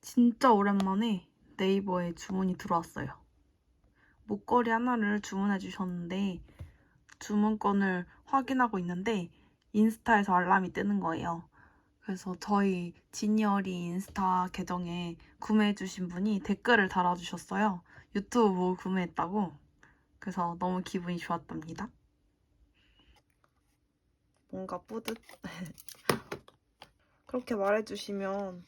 진짜 오랜만에 네이버에 주문이 들어왔어요. 목걸이 하나를 주문해 주셨는데 주문건을 확인하고 있는데 인스타에서 알람이 뜨는 거예요. 그래서 저희 지니어리 인스타 계정에 구매해 주신 분이 댓글을 달아주셨어요. 유튜브 보고 구매했다고. 그래서 너무 기분이 좋았답니다. 뭔가 뿌듯. 그렇게 말해주시면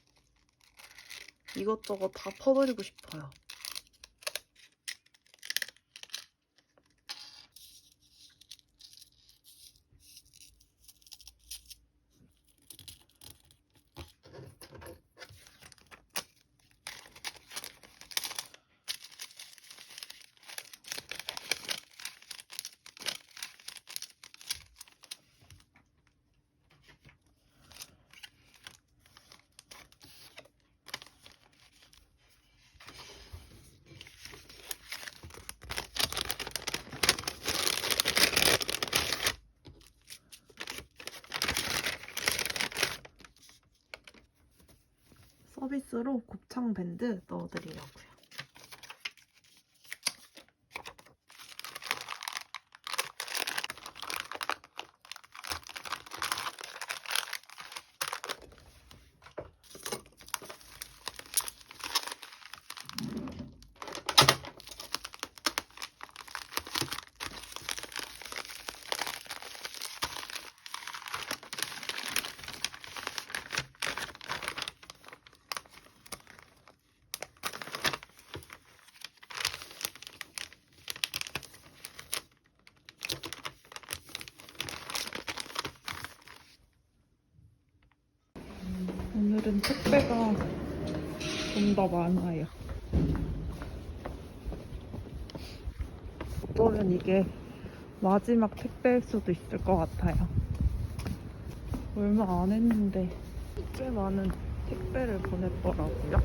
이것저것 다 퍼버리고 싶어요. 서비스로 곱창 밴드 넣어드리려고요. 오늘은 택배가 좀 더 많아요. 어쩌면 이게 마지막 택배일 수도 있을 것 같아요. 얼마 안 했는데 꽤 많은 택배를 보냈더라고요.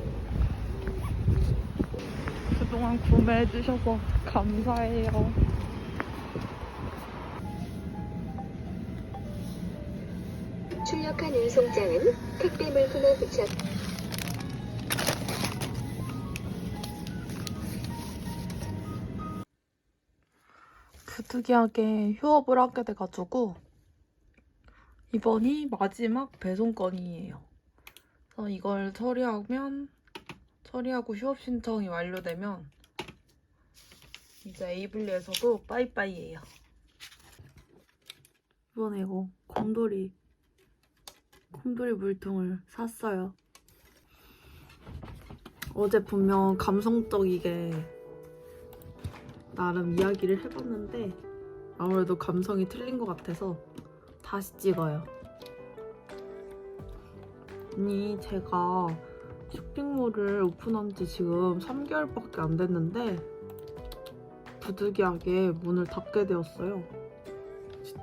그동안 구매해주셔서 감사해요. 출력한 운송장은 택배 물품에 붙여 부득이하게 휴업을 하게 돼가지고 이번이 마지막 배송 건이에요. 그래서 이걸 처리하면 처리하고 휴업 신청이 완료되면 이제 에이블리에서도 빠이빠이예요. 이번에 이거 곰돌이 곰돌이 물통을 샀어요. 어제 분명 감성적이게 나름 이야기를 해봤는데 아무래도 감성이 틀린 것 같아서 다시 찍어요. 아니 제가 쇼핑몰을 오픈한 지 지금 3개월밖에 안 됐는데 부득이하게 문을 닫게 되었어요.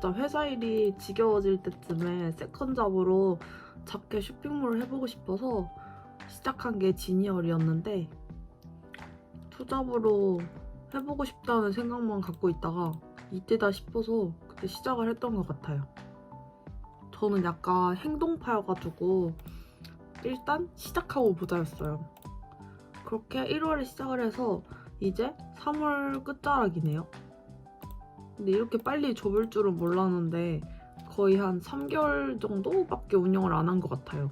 진짜 회사 일이 지겨워질 때쯤에 세컨 잡으로 작게 쇼핑몰을 해보고 싶어서 시작한 게 지니얼이었는데 투잡으로 해보고 싶다는 생각만 갖고 있다가 이때다 싶어서 그때 시작을 했던 것 같아요. 저는 약간 행동파여가지고 일단 시작하고 보자였어요. 그렇게 1월에 시작을 해서 이제 3월 끝자락이네요. 근데 이렇게 빨리 접을 줄은 몰랐는데 거의 한 3개월 정도밖에 운영을 안 한 것 같아요.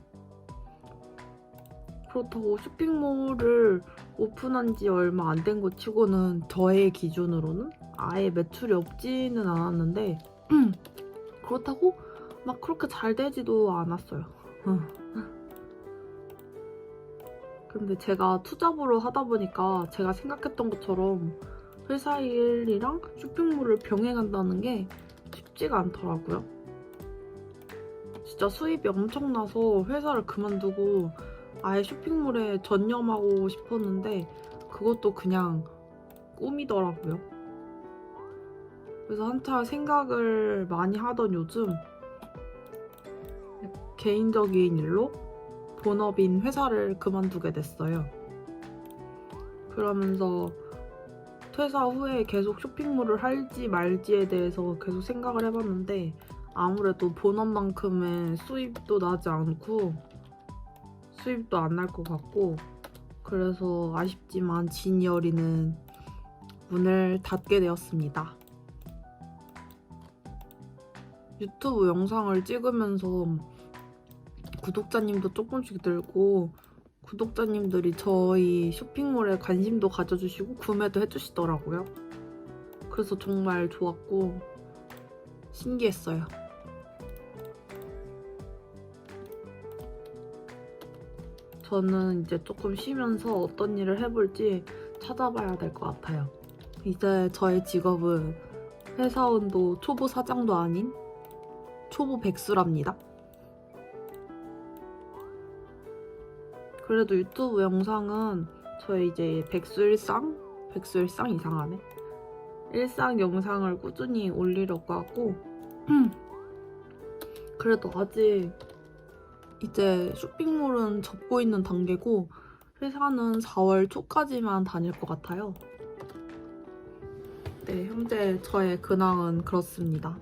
그렇다고 쇼핑몰을 오픈한 지 얼마 안 된 것 치고는 저의 기준으로는 아예 매출이 없지는 않았는데 그렇다고 막 그렇게 잘 되지도 않았어요. 근데 제가 투잡으로 하다 보니까 제가 생각했던 것처럼 회사 일이랑 쇼핑몰을 병행한다는 게 쉽지가 않더라고요. 진짜 수입이 엄청나서 회사를 그만두고 아예 쇼핑몰에 전념하고 싶었는데 그것도 그냥 꿈이더라고요. 그래서 한참 생각을 많이 하던 요즘 개인적인 일로 본업인 회사를 그만두게 됐어요. 그러면서 퇴사 후에 계속 쇼핑몰을 할지 말지에 대해서 계속 생각을 해봤는데 아무래도 본업만큼의 수입도 나지 않고 수입도 안 날 것 같고 그래서 아쉽지만 진이어리는 문을 닫게 되었습니다. 유튜브 영상을 찍으면서 구독자님도 조금씩 늘고 구독자님들이 저희 쇼핑몰에 관심도 가져주시고 구매도 해주시더라고요. 그래서 정말 좋았고 신기했어요. 저는 이제 조금 쉬면서 어떤 일을 해볼지 찾아봐야 될 것 같아요. 이제 저의 직업은 회사원도 초보 사장도 아닌 초보 백수랍니다. 그래도 유튜브 영상은 저의 이제 백수 일상? 백수 일상 이상하네. 일상 영상을 꾸준히 올리려고 하고 그래도 아직 이제 쇼핑몰은 접고 있는 단계고 회사는 4월 초까지만 다닐 것 같아요. 네, 현재 저의 근황은 그렇습니다.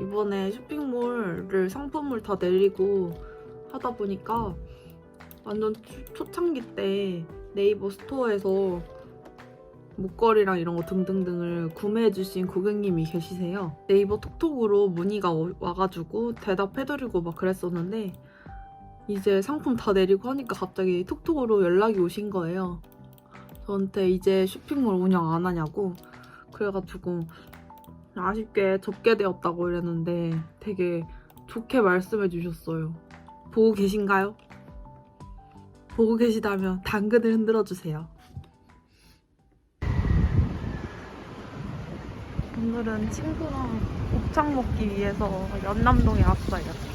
이번에 쇼핑몰을 상품을 다 내리고 하다 보니까 완전 초- 초창기 때 네이버 스토어에서 목걸이랑 이런 거 등등등을 구매해주신 고객님이 계시세요. 네이버 톡톡으로 문의가 오- 와가지고 대답해드리고 막 그랬었는데 이제 상품 다 내리고 하니까 갑자기 톡톡으로 연락이 오신 거예요. 저한테 이제 쇼핑몰 운영 안 하냐고 그래가지고 아쉽게 접게 되었다고 이랬는데 되게 좋게 말씀해 주셨어요. 보고 계신가요? 보고 계시다면 당근을 흔들어 주세요. 오늘은 친구랑 곱창 먹기 위해서 연남동에 왔어요.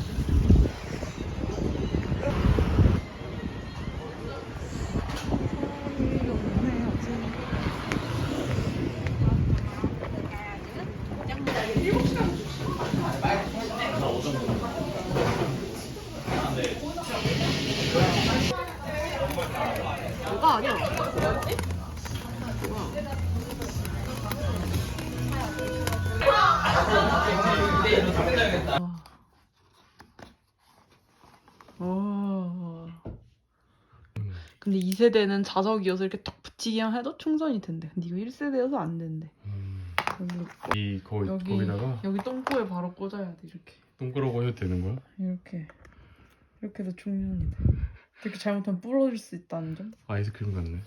어. 근데 2세대는 자석이어서 이렇게 딱 붙이기만 해도 충전이 된대. 근데 이거 1세대여서 안 된대. 음, 이 거, 여기, 거기다가 여기 똥꼬에 바로 꽂아야 돼, 이렇게. 동그라고 해도 되는 거야? 이렇게. 이렇게 해서 충전이 돼. 이렇게 잘못하면 부러질 수 있다는 점. 아이스크림 같네.